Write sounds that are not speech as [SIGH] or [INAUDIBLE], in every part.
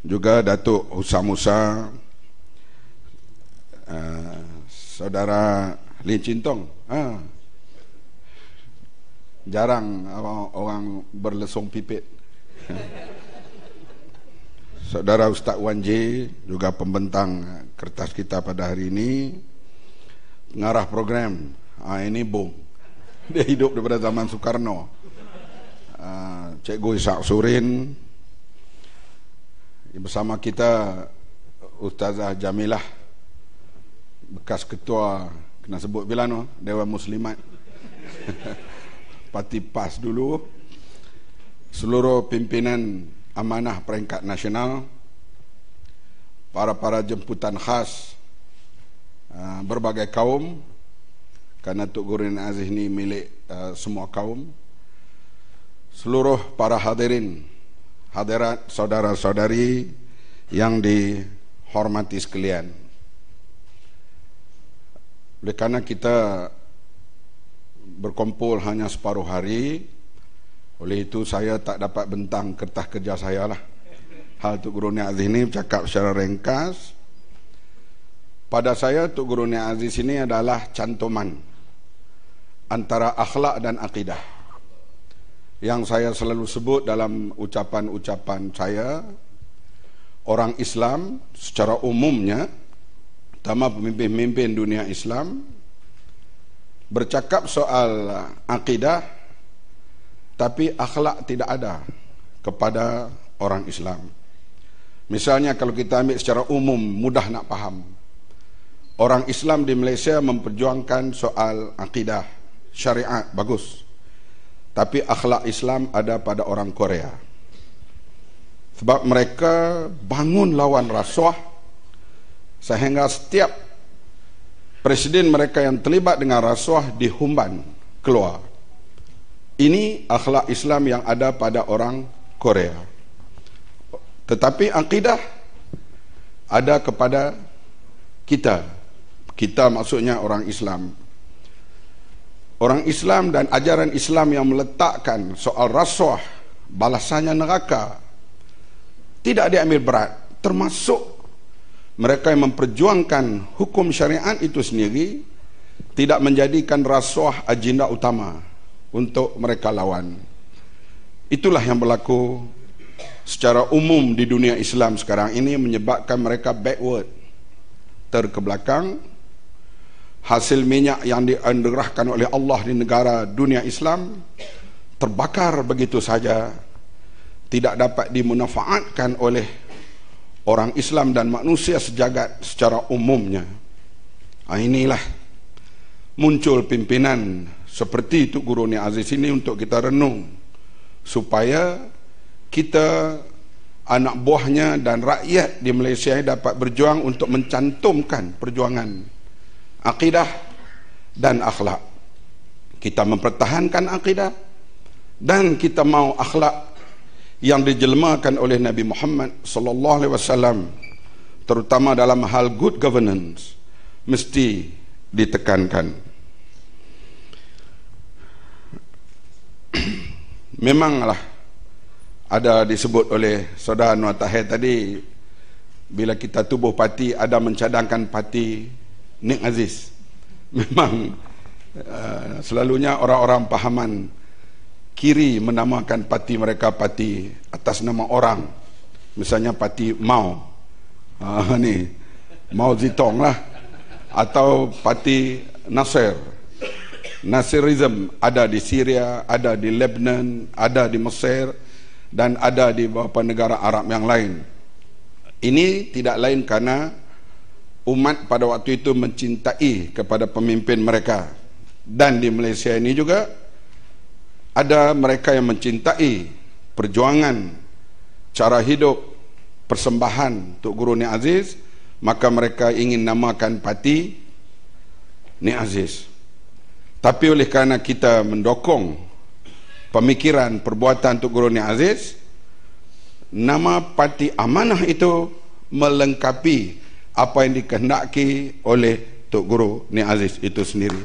juga Datuk Husam Musa uh, saudara Lin Cintong uh, jarang orang, orang berlesung pipit. [LAUGHS] Saudara Ustaz Wan J juga pembentang kertas kita pada hari ini. Pengarah program uh, ini Bung. [LAUGHS] Dia hidup daripada zaman Soekarno. Uh, Cikgu Ishak Surin bersama kita Ustazah Jamilah bekas ketua kena sebut bila no Dewan Muslimat. [LAUGHS] Parti PAS dulu. Seluruh pimpinan amanah peringkat nasional. Para-para jemputan khas uh, berbagai kaum. Kerana Tuk Guru Aziz ini milik uh, semua kaum. Seluruh para hadirin hadirat saudara-saudari yang dihormati sekalian. Oleh kerana kita berkumpul hanya separuh hari, oleh itu saya tak dapat bentang kertas kerja saya lah. Hal Tuk Guru Ni Aziz ini bercakap secara ringkas. Pada saya Tuk Guru Ni Aziz ini adalah cantuman antara akhlak dan akidah yang saya selalu sebut dalam ucapan-ucapan saya orang Islam secara umumnya terutama pemimpin-pemimpin dunia Islam bercakap soal akidah tapi akhlak tidak ada kepada orang Islam. Misalnya kalau kita ambil secara umum mudah nak faham. Orang Islam di Malaysia memperjuangkan soal akidah syariat bagus tapi akhlak Islam ada pada orang Korea. Sebab mereka bangun lawan rasuah sehingga setiap presiden mereka yang terlibat dengan rasuah dihumban keluar. Ini akhlak Islam yang ada pada orang Korea. Tetapi akidah ada kepada kita. Kita maksudnya orang Islam orang Islam dan ajaran Islam yang meletakkan soal rasuah balasannya neraka tidak diambil berat. Termasuk mereka yang memperjuangkan hukum syariat itu sendiri tidak menjadikan rasuah agenda utama untuk mereka lawan. Itulah yang berlaku secara umum di dunia Islam sekarang ini menyebabkan mereka backward terkebelakang hasil minyak yang dianugerahkan oleh Allah di negara dunia Islam terbakar begitu saja tidak dapat dimanfaatkan oleh orang Islam dan manusia sejagat secara umumnya. Ah, inilah muncul pimpinan seperti itu Guru Ni Aziz ini untuk kita renung supaya kita anak buahnya dan rakyat di Malaysia dapat berjuang untuk mencantumkan perjuangan akidah dan akhlak. Kita mempertahankan akidah dan kita mau akhlak yang dijelmakan oleh Nabi Muhammad sallallahu alaihi wasallam terutama dalam hal good governance mesti ditekankan. [CLEARS THROAT] Memanglah ada disebut oleh saudara Anwar Tahir tadi bila kita tubuh parti ada mencadangkan parti Nik Aziz. Memang uh, selalunya orang-orang pahaman kiri menamakan parti mereka parti atas nama orang. Misalnya parti Mao. Uh, ni Mao Zedong lah. Atau parti Nasser Nasirism ada di Syria, ada di Lebanon, ada di Mesir dan ada di beberapa negara Arab yang lain. Ini tidak lain karena umat pada waktu itu mencintai kepada pemimpin mereka. Dan di Malaysia ini juga ada mereka yang mencintai perjuangan cara hidup persembahan untuk Guru Ni Aziz. Maka mereka ingin namakan parti Ni Aziz. Tapi oleh kerana kita mendokong pemikiran perbuatan untuk Guru Ni Aziz nama parti amanah itu melengkapi apa yang dikehendaki oleh Tok Guru Ni Aziz itu sendiri.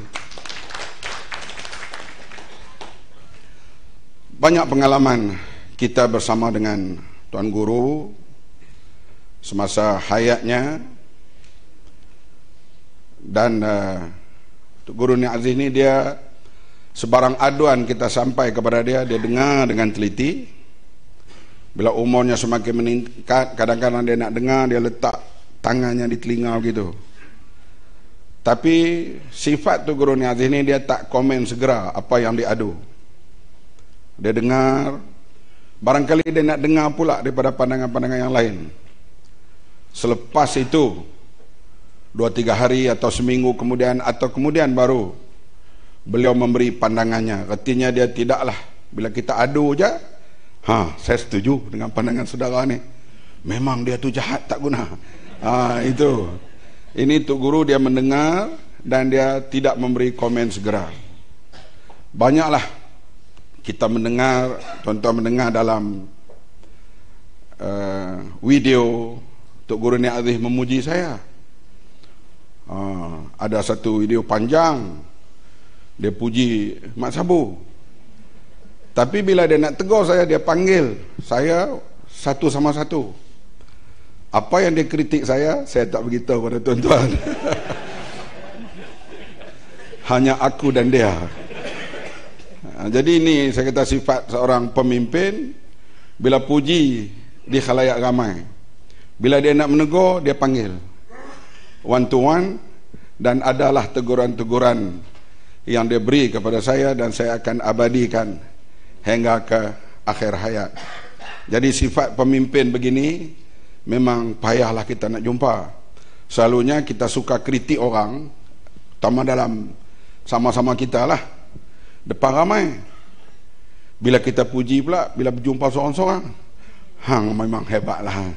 Banyak pengalaman kita bersama dengan Tuan Guru semasa hayatnya dan uh, Guru Ni Aziz ni dia sebarang aduan kita sampai kepada dia dia dengar dengan teliti bila umurnya semakin meningkat kadang-kadang dia nak dengar dia letak tangannya di telinga gitu. Tapi sifat tu Guru Ni Aziz ni dia tak komen segera apa yang diadu. Dia dengar barangkali dia nak dengar pula daripada pandangan-pandangan yang lain. Selepas itu dua tiga hari atau seminggu kemudian atau kemudian baru beliau memberi pandangannya. Artinya dia tidaklah bila kita adu je ha saya setuju dengan pandangan saudara ni. Memang dia tu jahat tak guna ha itu. Ini tu guru dia mendengar dan dia tidak memberi komen segera. Banyaklah kita mendengar tuan-tuan mendengar dalam uh, video Tok Guru Ni Aziz memuji saya. Ha, ada satu video panjang. Dia puji Mak Sabu. Tapi bila dia nak tegur saya dia panggil saya satu sama satu apa yang dia kritik saya saya tak beritahu kepada tuan-tuan. Hanya aku dan dia. Ha, jadi ini saya kata sifat seorang pemimpin bila puji di khalayak ramai. Bila dia nak menegur dia panggil. One to one dan adalah teguran-teguran yang dia beri kepada saya dan saya akan abadikan hingga ke akhir hayat. Jadi sifat pemimpin begini memang payahlah kita nak jumpa. Selalunya kita suka kritik orang, terutama dalam sama-sama kita lah. Depan ramai. Bila kita puji pula, bila berjumpa seorang-seorang, hang memang hebatlah.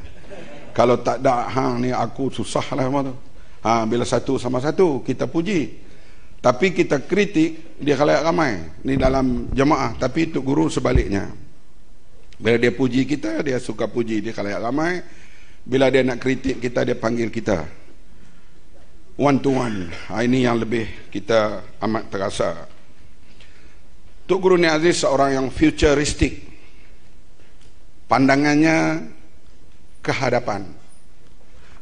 Kalau tak ada hang ni aku susah lah. Ha, bila satu sama satu kita puji. Tapi kita kritik dia khalayak ramai ni dalam jemaah tapi untuk guru sebaliknya. Bila dia puji kita dia suka puji dia khalayak ramai. Bila dia nak kritik kita dia panggil kita. One to one. Ha, ini yang lebih kita amat terasa. Tok Guru Ni Aziz seorang yang futuristik. Pandangannya kehadapan.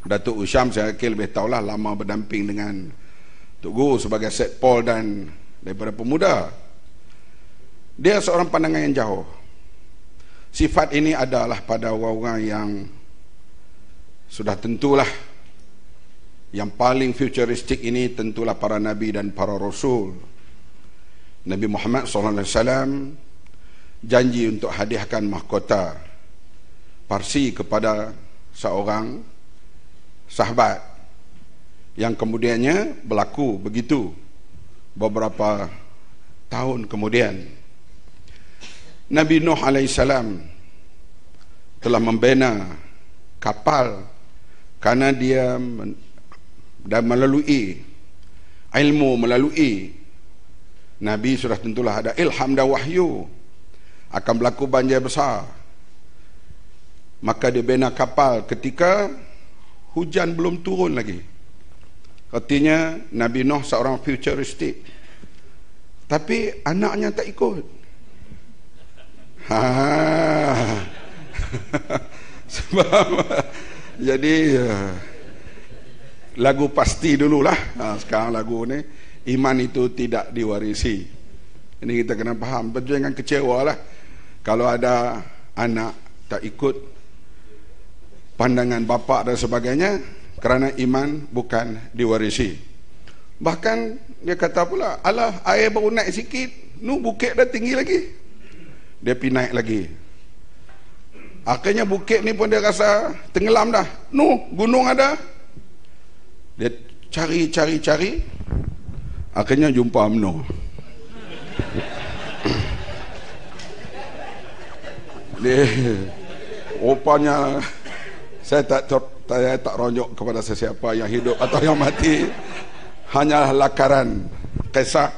Datuk Usham saya kira lebih tahulah lama berdamping dengan Tok Guru sebagai set Paul dan daripada pemuda. Dia seorang pandangan yang jauh. Sifat ini adalah pada orang-orang yang sudah tentulah yang paling futuristik ini tentulah para nabi dan para rasul. Nabi Muhammad SAW janji untuk hadiahkan mahkota parsi kepada seorang sahabat yang kemudiannya berlaku begitu beberapa tahun kemudian Nabi Nuh AS telah membina kapal karena dia dan melalui ilmu melalui Nabi sudah tentulah ada ilham dan wahyu akan berlaku banjir besar. Maka dia bina kapal ketika hujan belum turun lagi. Artinya Nabi Nuh seorang futuristik. Tapi anaknya tak ikut. Ha. [LAUGHS] sebab jadi uh, lagu pasti dululah. Ha, sekarang lagu ni iman itu tidak diwarisi. Ini kita kena faham. Betul jangan kecewa lah kalau ada anak tak ikut pandangan bapa dan sebagainya kerana iman bukan diwarisi. Bahkan dia kata pula alah air baru naik sikit nu bukit dah tinggi lagi. Dia pergi naik lagi akhirnya bukit ni pun dia rasa tenggelam dah. Nu gunung ada. Dia cari cari cari. Akhirnya jumpa UMNO [COUGHS] dia rupanya saya tak ter, saya tak ronjok kepada sesiapa yang hidup atau yang mati. Hanya lakaran kisah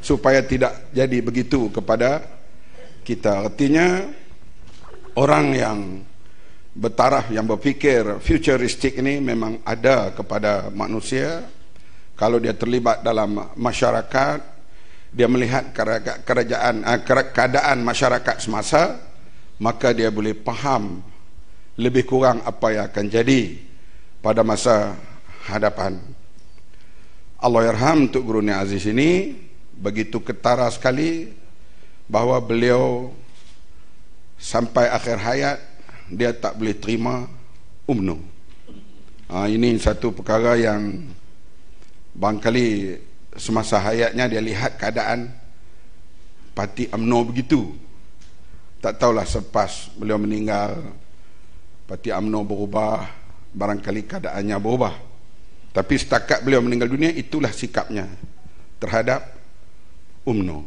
supaya tidak jadi begitu kepada kita. Artinya orang yang bertaraf yang berfikir futuristik ini memang ada kepada manusia kalau dia terlibat dalam masyarakat dia melihat kerajaan eh, keadaan masyarakat semasa maka dia boleh faham lebih kurang apa yang akan jadi pada masa hadapan. Allah yarham untuk Guru Ni Aziz ini begitu ketara sekali bahawa beliau sampai akhir hayat dia tak boleh terima umno. Ha, ini satu perkara yang bangkali semasa hayatnya dia lihat keadaan parti UMNO begitu. Tak tahulah selepas beliau meninggal parti UMNO berubah, barangkali keadaannya berubah. Tapi setakat beliau meninggal dunia itulah sikapnya terhadap UMNO.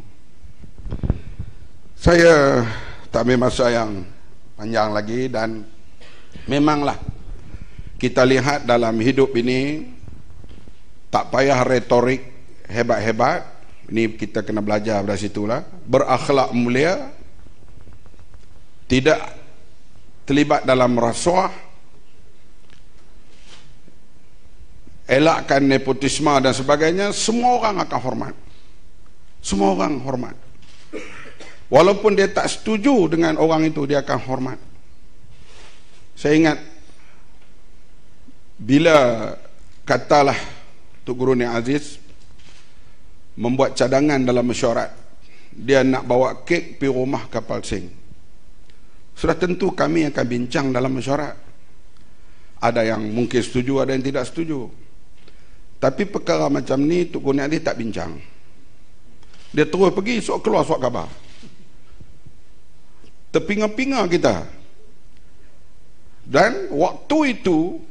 Saya ambil masa yang panjang lagi dan memanglah kita lihat dalam hidup ini tak payah retorik hebat-hebat. Ini kita kena belajar dari situlah. Berakhlak mulia tidak terlibat dalam rasuah elakkan nepotisme dan sebagainya semua orang akan hormat. Semua orang hormat walaupun dia tak setuju dengan orang itu dia akan hormat. Saya ingat bila katalah Tuk Guru Ni Aziz membuat cadangan dalam mesyuarat dia nak bawa kek pergi rumah kapal sing. Sudah tentu kami akan bincang dalam mesyuarat. Ada yang mungkin setuju ada yang tidak setuju. Tapi perkara macam ni Tuk Guru Ni Aziz tak bincang. Dia terus pergi sok keluar sok khabar terpinga-pinga kita. Dan waktu itu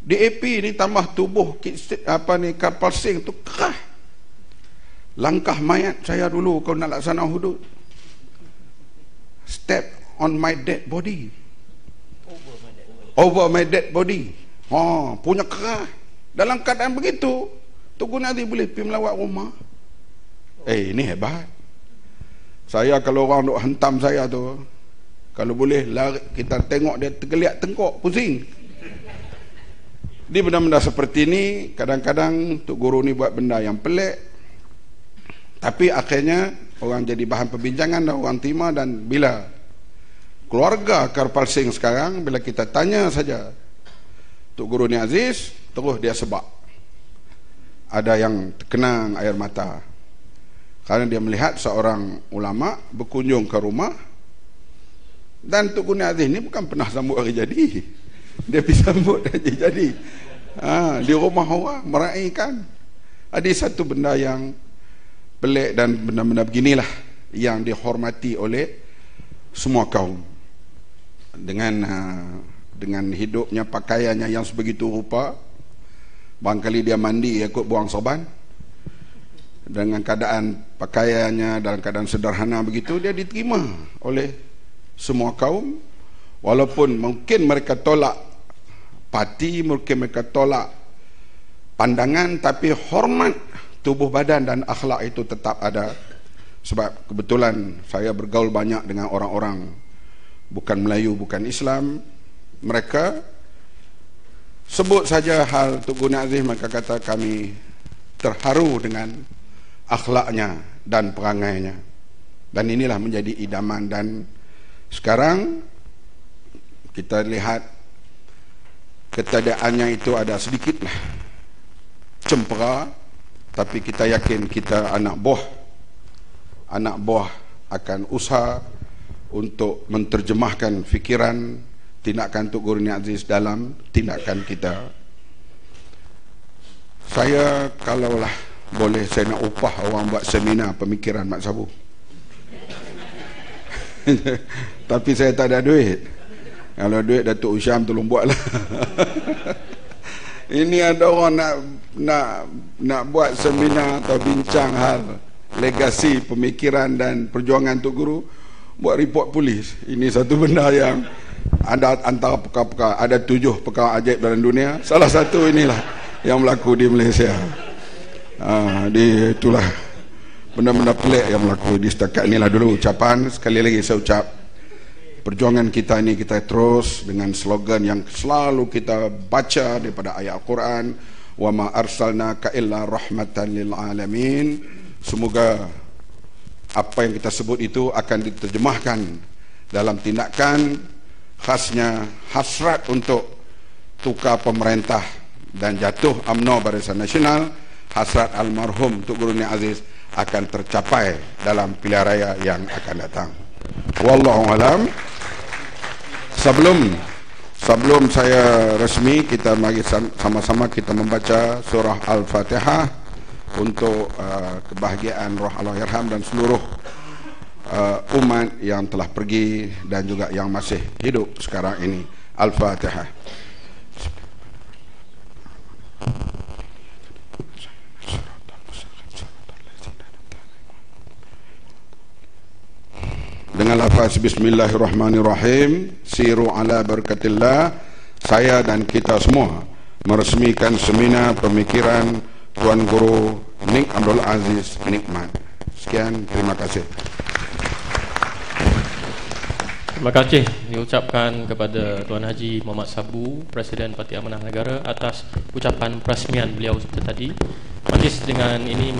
DAP ni tambah tubuh apa ni kapal sing tu kerah. Langkah mayat saya dulu kau nak laksana hudud. Step on my dead body. Over my dead body. Ha punya kerah. Dalam keadaan begitu Tugu Nabi boleh pergi melawat rumah. Eh ini hebat saya kalau orang duk hentam saya tu kalau boleh lari, kita tengok dia tergeliat tengkok pusing. Di benda-benda seperti ini kadang-kadang Tok Guru ni buat benda yang pelik. Tapi akhirnya orang jadi bahan perbincangan dan orang terima dan bila keluarga Karpal Singh sekarang bila kita tanya saja Tok Guru ni Aziz terus dia sebab ada yang terkenang air mata kerana dia melihat seorang ulama berkunjung ke rumah dan Tok Guru ni Aziz ni bukan pernah sambut hari jadi. [LAUGHS] Dia pergi sambut jadi jadi. Ha, di rumah orang meraihkan ada satu benda yang pelik dan benda-benda beginilah yang dihormati oleh semua kaum. Dengan uh, dengan hidupnya pakaiannya yang sebegitu rupa barangkali dia mandi ikut buang sorban dengan keadaan pakaiannya dalam keadaan sederhana begitu dia diterima oleh semua kaum. Walaupun mungkin mereka tolak parti mungkin mereka tolak pandangan tapi hormat tubuh badan dan akhlak itu tetap ada. Sebab kebetulan saya bergaul banyak dengan orang-orang bukan Melayu bukan Islam. Mereka sebut saja hal Tuk Guna Aziz mereka kata kami terharu dengan akhlaknya dan perangainya. Dan inilah menjadi idaman. Dan sekarang kita lihat ketadaannya itu ada sedikit lah cempera tapi kita yakin kita anak buah. Anak buah akan usaha untuk menterjemahkan fikiran tindakan Tuk Guru Aziz dalam tindakan kita. Saya kalaulah boleh saya nak upah orang buat seminar pemikiran Mak Sabu [LAUGHS] tapi saya tak ada duit kalau duit Datuk Usyam tolong buatlah. [LAUGHS] Ini ada orang nak nak nak buat seminar atau bincang hal legasi pemikiran dan perjuangan Tok Guru buat report polis. Ini satu benda yang ada antara perkara-perkara ada tujuh perkara ajaib dalam dunia. Salah satu inilah yang berlaku di Malaysia. Ha, di itulah. Benda-benda pelik yang berlaku di setakat inilah dulu. Ucapan sekali lagi saya ucap perjuangan kita ini kita terus dengan slogan yang selalu kita baca daripada ayat Al-Quran wa ma arsalnaka illa rahmatan lil alamin. Semoga apa yang kita sebut itu akan diterjemahkan dalam tindakan khasnya hasrat untuk tukar pemerintah dan jatuh UMNO Barisan Nasional hasrat almarhum Tuk Guru Ni Aziz akan tercapai dalam pilihan raya yang akan datang. Wallahu alam. Sebelum sebelum saya resmi kita mari sama-sama kita membaca surah Al-Fatihah untuk uh, kebahagiaan roh Allah Yarham dan seluruh uh, umat yang telah pergi dan juga yang masih hidup sekarang ini. Al-Fatihah. Dengan lafaz bismillahirrahmanirrahim siru ala berkatillah saya dan kita semua meresmikan seminar pemikiran Tuan Guru Nik Abdul Aziz Nikmat. Sekian terima kasih. Terima kasih diucapkan kepada Tuan Haji Muhammad Sabu, Presiden Parti Amanah Negara atas ucapan perasmian beliau seperti tadi. Majlis dengan ini